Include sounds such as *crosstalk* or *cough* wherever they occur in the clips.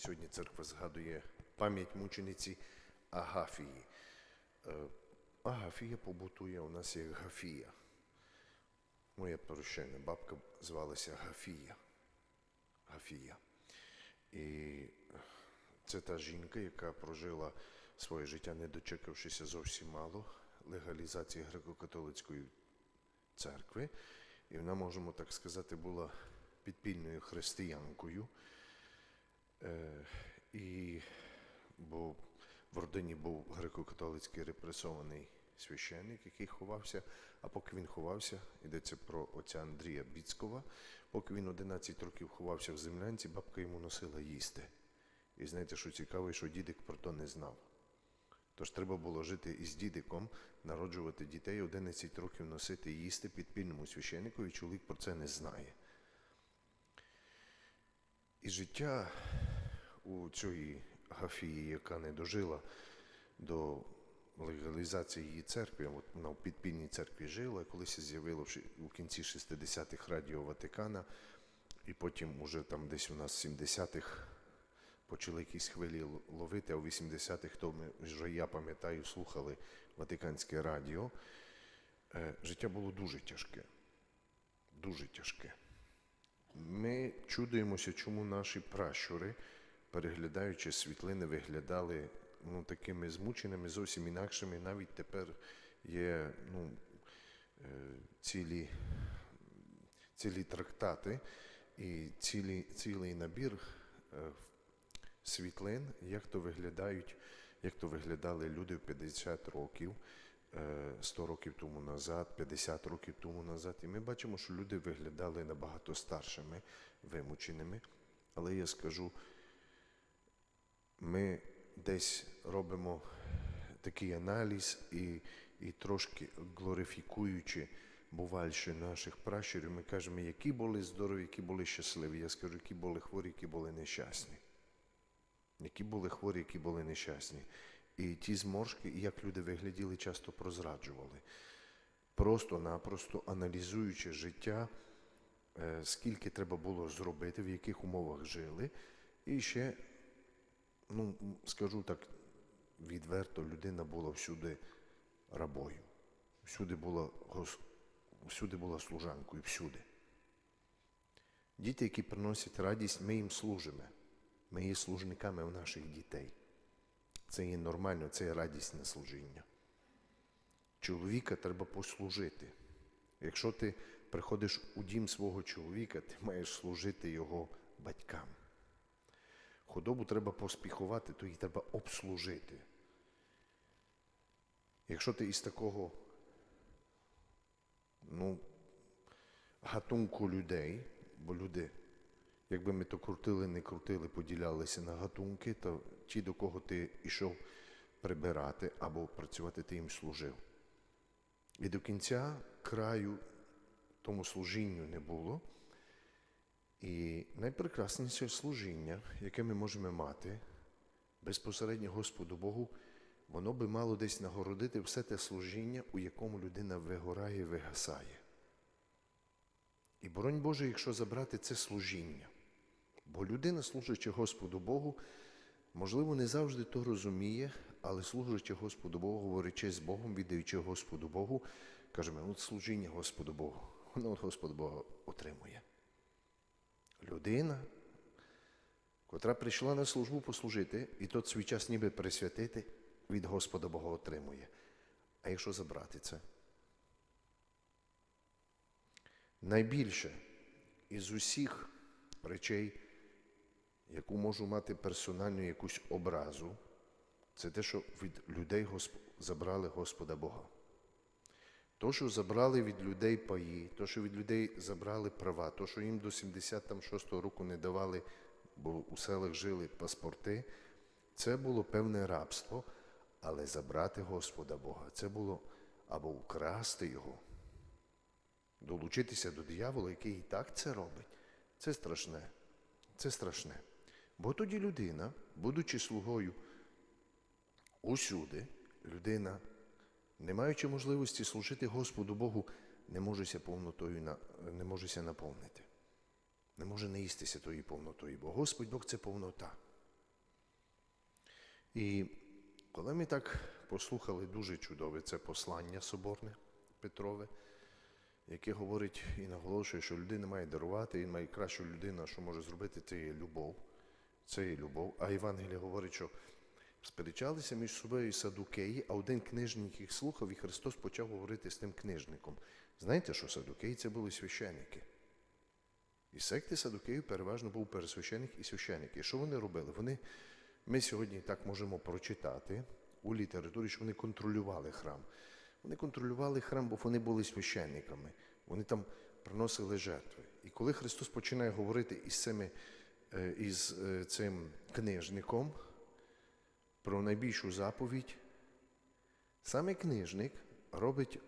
Сьогодні церква згадує пам'ять мучениці Агафії. Е, Агафія побутує у нас як Гафія. Моя прощена бабка звалася Гафія. Гафія. І це та жінка, яка прожила своє життя, не дочекавшися зовсім мало легалізації греко-католицької церкви. І вона, можемо так сказати, була підпільною християнкою. Е, і бо в родині був греко-католицький репресований священник, який ховався. А поки він ховався, йдеться про отця Андрія Біцькова, поки він 11 років ховався в землянці, бабка йому носила їсти. І знаєте, що цікаво, що дідик про то не знав. Тож треба було жити із дідиком, народжувати дітей, 11 років носити їсти підпільному священнику, і чоловік про це не знає. І життя у цієї Гафії, яка не дожила до легалізації її церкви, от вона в підпільній церкві жила, колись з'явило в у кінці 60-х Радіо Ватикана, і потім уже там десь у нас в 70-х почали якісь хвилі ловити, а у 80-х, то ми вже я пам'ятаю, слухали Ватиканське радіо. Е, Життя було дуже тяжке. Дуже тяжке. Ми чудуємося, чому наші пращури, переглядаючи світлини, виглядали ну, такими змученими, зовсім інакшими. Навіть тепер є ну, е, цілі, цілі трактати і цілі, цілий набір е, світлин, як то виглядають, як то виглядали люди в 50 років. е, 100 років тому назад, 50 років тому назад, і ми бачимо, що люди виглядали набагато старшими, вимученими. Але я скажу, ми десь робимо такий аналіз і, і трошки глорифікуючи бувальше наших пращурів, ми кажемо, які були здорові, які були щасливі. Я скажу, які були хворі, які були нещасні. Які були хворі, які були нещасні. І ті зморшки, як люди вигляділи, часто прозраджували. Просто-напросто аналізуючи життя, е, скільки треба було зробити, в яких умовах жили. І ще, ну, скажу так відверто, людина була всюди рабою. Всюди була, всюди була служанкою, всюди. Діти, які приносять радість, ми їм служимо. Ми є служниками у наших дітей. Це є нормально, це є радісне служіння. Чоловіка треба послужити. Якщо ти приходиш у дім свого чоловіка, ти маєш служити його батькам. Худобу треба поспіхувати, то її треба обслужити. Якщо ти із такого ну, гатунку людей, бо люди Якби ми то крутили, не крутили, поділялися на гатунки, то ті, до кого ти йшов прибирати або працювати, ти їм служив. І до кінця краю тому служінню не було. І найпрекрасніше служіння, яке ми можемо мати безпосередньо Господу Богу, воно би мало десь нагородити все те служіння, у якому людина вигорає, вигасає. І боронь Боже, якщо забрати це служіння. Бо людина, служачи Господу Богу, можливо, не завжди то розуміє, але служачи Господу Богу, говорячи з Богом, віддаючи Господу Богу, кажемо, от служіння Господу Богу, воно *laughs* от Господу Бога отримує. Людина, котра прийшла на службу послужити, і тот свій час ніби присвятити, від Господа Бога отримує. А якщо забрати це? Найбільше із усіх речей, яку можу мати персональну якусь образу, це те, що від людей забрали Господа Бога. То, що забрали від людей паї, то, що від людей забрали права, то, що їм до 76-го року не давали, бо у селах жили паспорти, це було певне рабство, але забрати Господа Бога це було або украсти Його, долучитися до диявола, який і так це робить, це страшне. Це страшне. Бо тоді людина, будучи слугою усюди, людина, не маючи можливості служити Господу Богу, не можеся повнотою не можеся наповнити. Не може наїстися тої повнотою, бо Господь Бог це повнота. І коли ми так послухали дуже чудове це послання соборне Петрове, яке говорить і наголошує, що людина має дарувати, і найкраща людина, що може зробити, це є любов. Це є любов. А Євангеліє говорить, що сперечалися між собою садукеї, а один книжник їх слухав, і Христос почав говорити з тим книжником. Знаєте, що садукеї це були священники. І секти садукеїв переважно був пересвященик і священик. І що вони робили? Вони, ми сьогодні так можемо прочитати у літературі, що вони контролювали храм. Вони контролювали храм, бо вони були священниками. Вони там приносили жертви. І коли Христос починає говорити із, цими, е, із е, цим книжником про найбільшу заповідь, саме книжник робить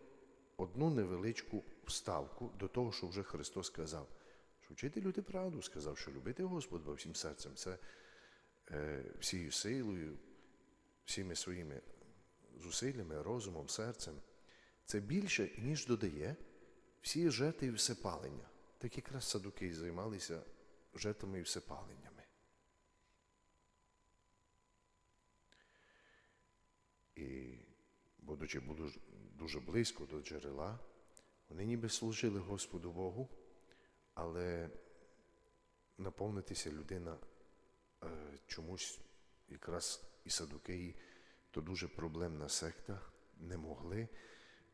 одну невеличку вставку до того, що вже Христос сказав. Що вчити люди правду сказав, що любити Господа всім серцем це е, всією силою, всіми своїми зусиллями, розумом, серцем. Це більше, ніж додає всі жертви і всепалення. Так якраз садуки займалися жертвами і всепаленнями. І, будучи дуже близько до джерела, вони ніби служили Господу Богу, але наповнитися людина е, чомусь якраз і садукеї, то дуже проблемна секта, не могли,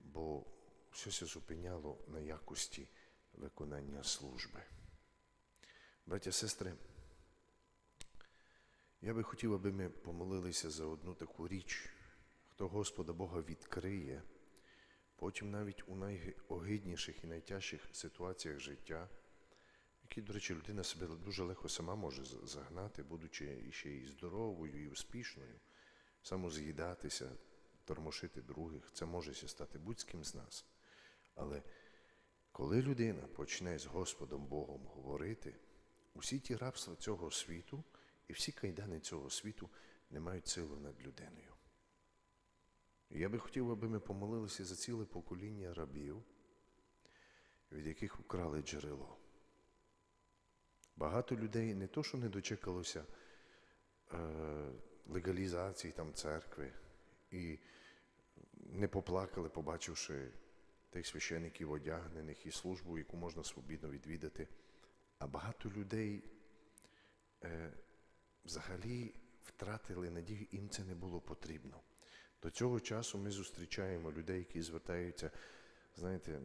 бо все це зупиняло на якості виконання служби. Браття, сестри, я би хотів, аби ми помолилися за одну таку річ, хто Господа Бога відкриє, потім навіть у найогидніших і найтяжчих ситуаціях життя, які, до речі, людина себе дуже легко сама може загнати, будучи іще і здоровою, і успішною, самоз'їдатися, тормошити других. Це може стати будь-ким з нас. Але коли людина почне з Господом Богом говорити, усі ті рабства цього світу і всі кайдани цього світу не мають сили над людиною. Я би хотів, аби ми помолилися за ціле покоління рабів, від яких украли джерело. Багато людей не то, що не дочекалося е, легалізації там церкви і не поплакали, побачивши тих священиків одягнених і службу, яку можна свобідно відвідати. А багато людей е, взагалі втратили надію, їм це не було потрібно. До цього часу ми зустрічаємо людей, які звертаються, знаєте,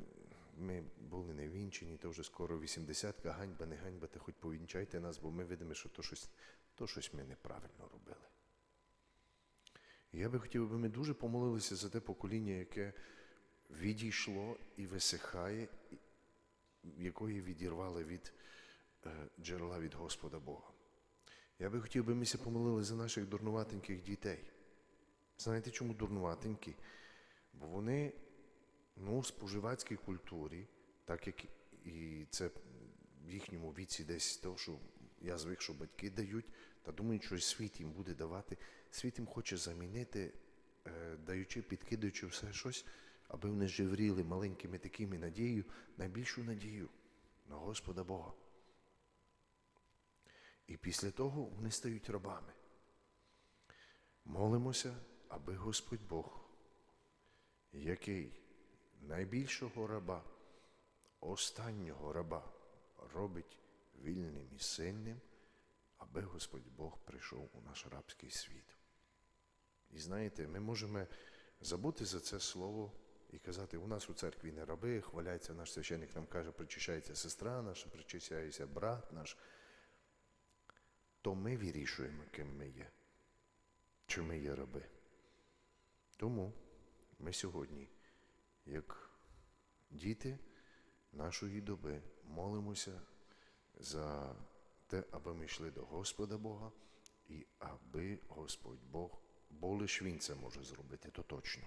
ми були не вінчені, то вже скоро 80-ка, ганьба, не ганьба, та хоч повінчайте нас, бо ми видимо, що то щось, то щось ми неправильно робили. І я би хотів, аби ми дуже помолилися за те покоління, яке відійшло і висихає, якої відірвали від е, джерела від Господа Бога. Я би хотів, би ми помолили за наших дурнуватеньких дітей. Знаєте, чому дурнуватенькі? Бо вони ну, в споживацькій культурі, так як і це в їхньому віці десь того, що я звик, що батьки дають, та думають, що світ їм буде давати. Світ їм хоче замінити, е, даючи, підкидаючи все щось, аби вони живріли маленькими такими надією, найбільшу надію на Господа Бога. І після того вони стають рабами. Молимося, аби Господь Бог, який найбільшого раба, останнього раба робить вільним і сильним, аби Господь Бог прийшов у наш рабський світ. І знаєте, ми можемо забути за це слово і казати, у нас у церкві не раби, хваляється наш священник, нам каже, причищається сестра наша, причищається брат наш. То ми вирішуємо, ким ми є, чи ми є раби. Тому ми сьогодні, як діти нашої доби, молимося за те, аби ми йшли до Господа Бога і аби Господь Бог, бо лиш Він це може зробити, то точно.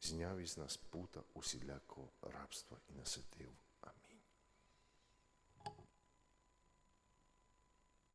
Зняв із нас пута усілякого рабства і наситив